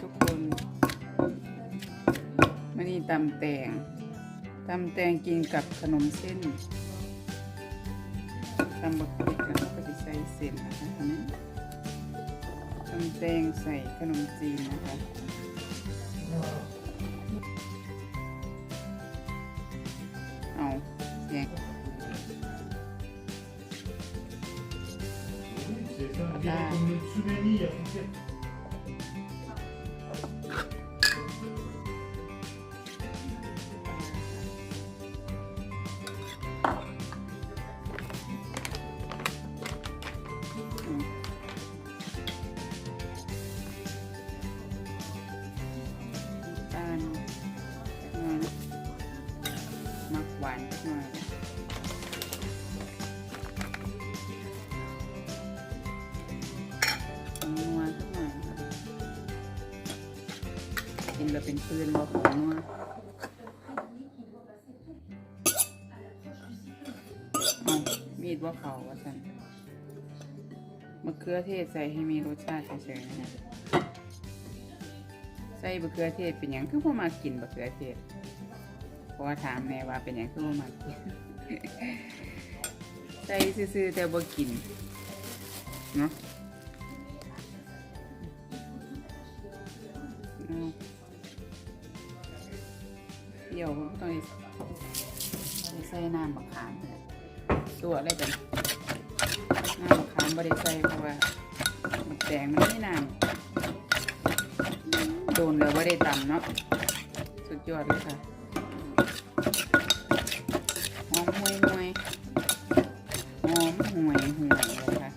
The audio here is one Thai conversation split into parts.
ทุกคนมานี่ตำแตงตำแตงกินกับขนมเส้นตำบักพริกแล้วก็จะใส่เส้นนะคะนนี้ตำแตงใส่ขนมจีนนะคะเอาแยง C'est ça, แบบเป็นปืนบอผงนัวเอมีดว่าเขาว่าสันมะเขือเทศใส่ให้มีรสชาติเฉยๆนะฮะใส่มะเขือเทศเป็นอย่างคือพ่อมากินมะเขือเทศเพราะว่าถามแม่ว่าเป็นอย่างคือพ่อมากินใส่ซื่อๆแต่บ่กินเนาะ เอาเดี๋ยวผมต้องได้ใส่น้ำมะขามเลยตัวอะไรกันน้ำมะขามบริใส่เพราะว่าแดงมันไม่นานโดนแล้วว่ได้ตำเนาะสุดยอดเลยค่ะหอมห่วยห่วยหอมห่วยห่วยเลยค่ะ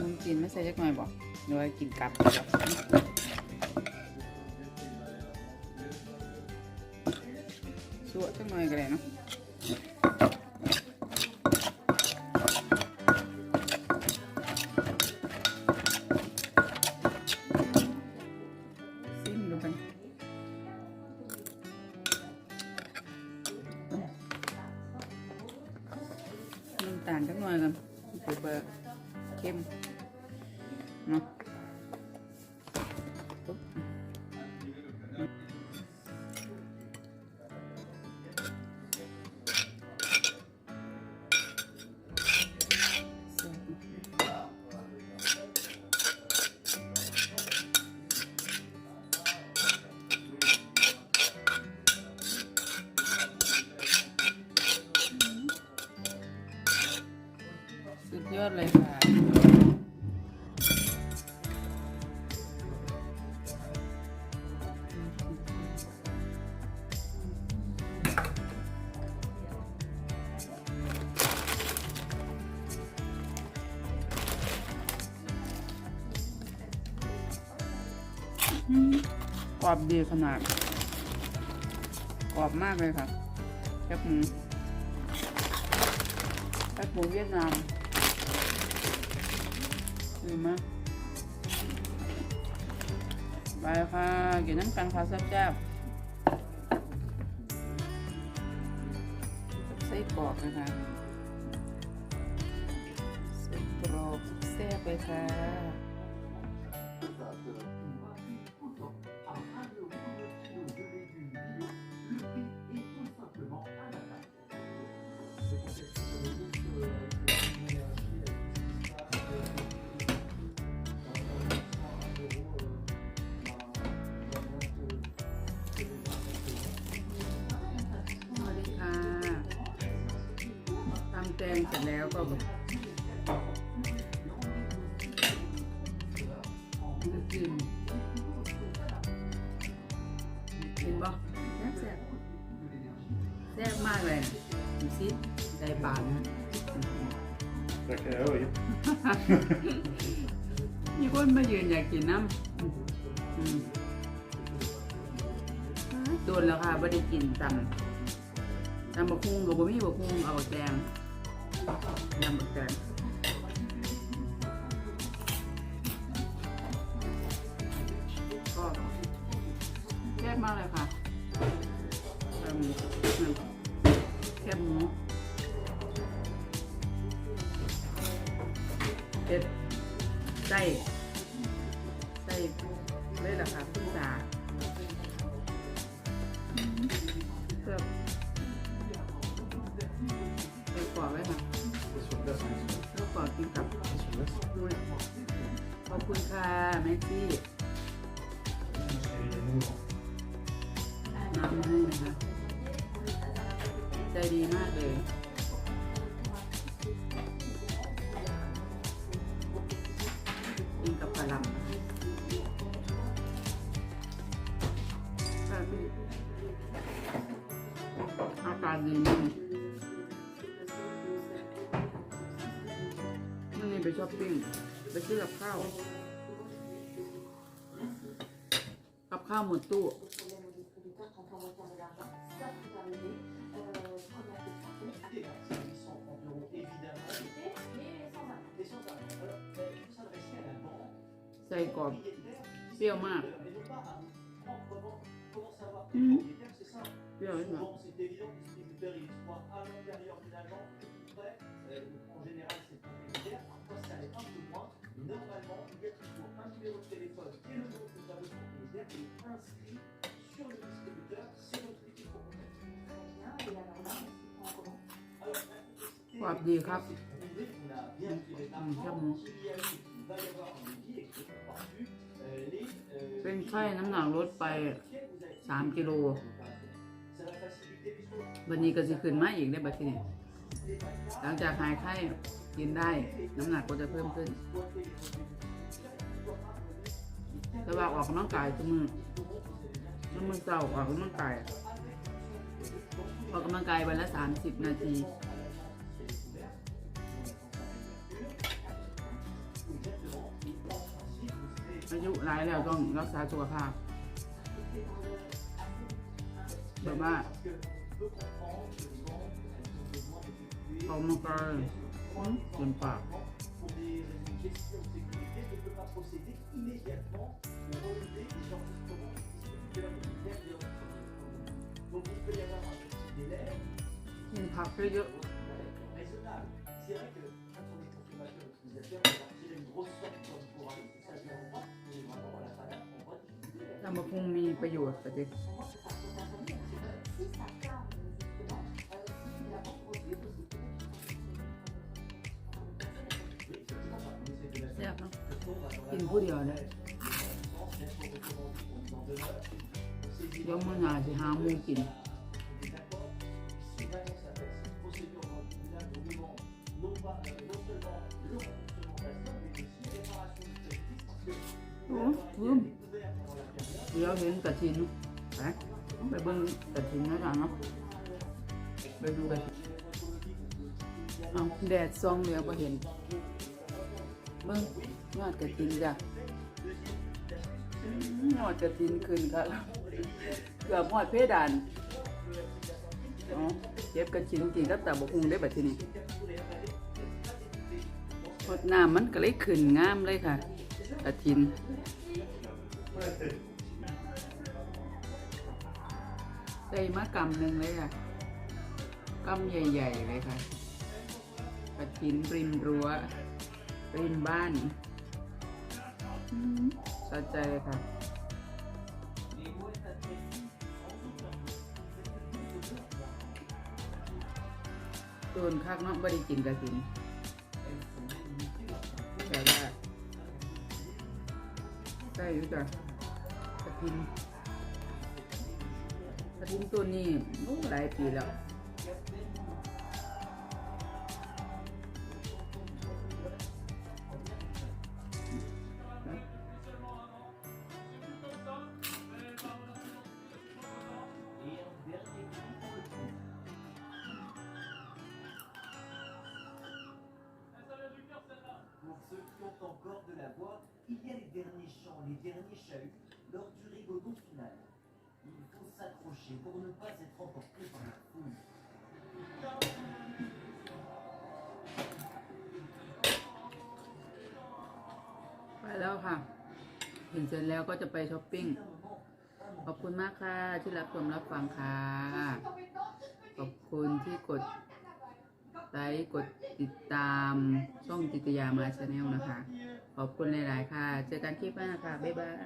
มึงกินไม่ใส่จักหน่อยบอกหรือว่ากินกลับ ซิมดูกันน้ำตาลจักหน่อยกันเพื่อเบอร์เข้มเนาะ กรอบดีขนาด กรอบมากเลยค่ะแคบหมูแคบหมูเวียดนามดีมากไปค่ะกินน้ำกันค่ะแซ่บๆไส้กรอกนะคะไส้กรอกแซ่บเลยค่ะ งเสร็จแล้วก็จะกินกินบ่แซ่บแซ่บแซ่บมากเลยดูสิใจบานนะ Tackar, jag vet. มีคนมายืนอยากกินน้ำอืมโดนแล้วค่ะไม่ได้กินตำตำบักคุ้งกับบ่มีบักคุ้งเอาบักแตง ยำบักแตงก็แซ่บมากเลยค่ะแซ่บหมูแซ่บหมูเด็ดไส้ไส้เลยล่ะค่ะพึ่งสาเพื่อไปกรอบไว้ค่ะ ล้วกรอบกินกับด้วยขอบคุณค่ะแม็กซี่น้ำให้นะคะใจดีมากเลยกินกับปลาลำค่ะพี่อาการดีมาก ไปช้อปปิ้งไปซื้อกับข้าวกับข้าวหมดตู้ใส่กรอบเปรี้ยวมากเปรี้ยวมาก en propriétaire. Parfois, ça l'est un peu moins. Mais normalement, il y a toujours un numéro de téléphone et le nom de votre propriétaire qui est inscrit sur le distributeur. C'est votre équipe pour contacter. Alors, la กรอบดีครับ c'est prouvé qu'on a bien pris les Mm, armes. clairement. Qu'il y a eu, il va y avoir un devis et que par-dessus, euh, les. euh, เป็นไข้น้ำหนักลดไป 3 กิโล วันนี้ก็จะขึ้นมาอีกได้บัดทีนี้หลังจากหายไข้ กินได้น้ำหนักก็จะเพิ่มขึ้นแต่ว่าออกกำลังกายทุกมือทุกมือเจ้าออกกำลังกายออกกำลังกายวันละ30นาทีอายุหลายแล้วต้องรักษาสุขภาพแบบว่าออกกำลังกาย จนปาก pour des raisons de gestion de sécurité, ne peut pas procéder immédiatement au relevé des enregistrements du distributeur immobilier de l'entreprise. Donc il peut y avoir un petit délai กินผักเยอะ raisonnable. C'est vrai que quand on est consommateur utilisateur, on va tirer une grosse sorte comme pour aller, ça je le crois, mais vraiment on l'a pas là, on voit difficulté. ๆทำมาคงมีประโยชน์ประเด็น กินผู้เดียวเลยเดี๋ยวมื่อหนาสิหามูกินโอ้ลืเดี๋ยเห็นกระชินไปไปเบิ้งกระชินนะจ๊ะเนาะไปดูกระชินเอาแดดซองเหลือวก็เห็น เบิ้ง ยอดกระถินจ้ะอืมยอดกระถินขึ้นครับเกือบหอดเพดานอ๋อเก็บกระถินกินกับตาบกุงได้บัดทีนี้หดน้ำมันก็เลยขึ้นงามเลยค่ะกระถินใส่มะกำหนึ่งเลยค่ะกำใหญ่ ๆ เลยค่ะกระถินริมรั้วริมบ้าน สะใจเลยค่ะตัวนคักเนาะบ่ได้กินกระถินแต่ว่าใช่อยู่จ้ะกระถินกระถินตัวนี้โอ้หลายปีแล้ว encore de la voix, il y a les derniers chants, les derniers chahuts lors du rigodon final. Il faut s'accrocher pour ne pas être emporté par la foule. ไปแล้วค่ะเห็นเสร็จแล้วก็จะไปช้อปปิ้ง ขอบคุณมากค่ะ ที่รับชมรับฟังค่ะ ขอบคุณที่กดไลค์กดติดตามช่องจิตยามาชาแนลนะคะ ขอบคุณหลาย ๆ ค่ะ เจอกันคลิปหน้าค่ะ บ๊ายบาย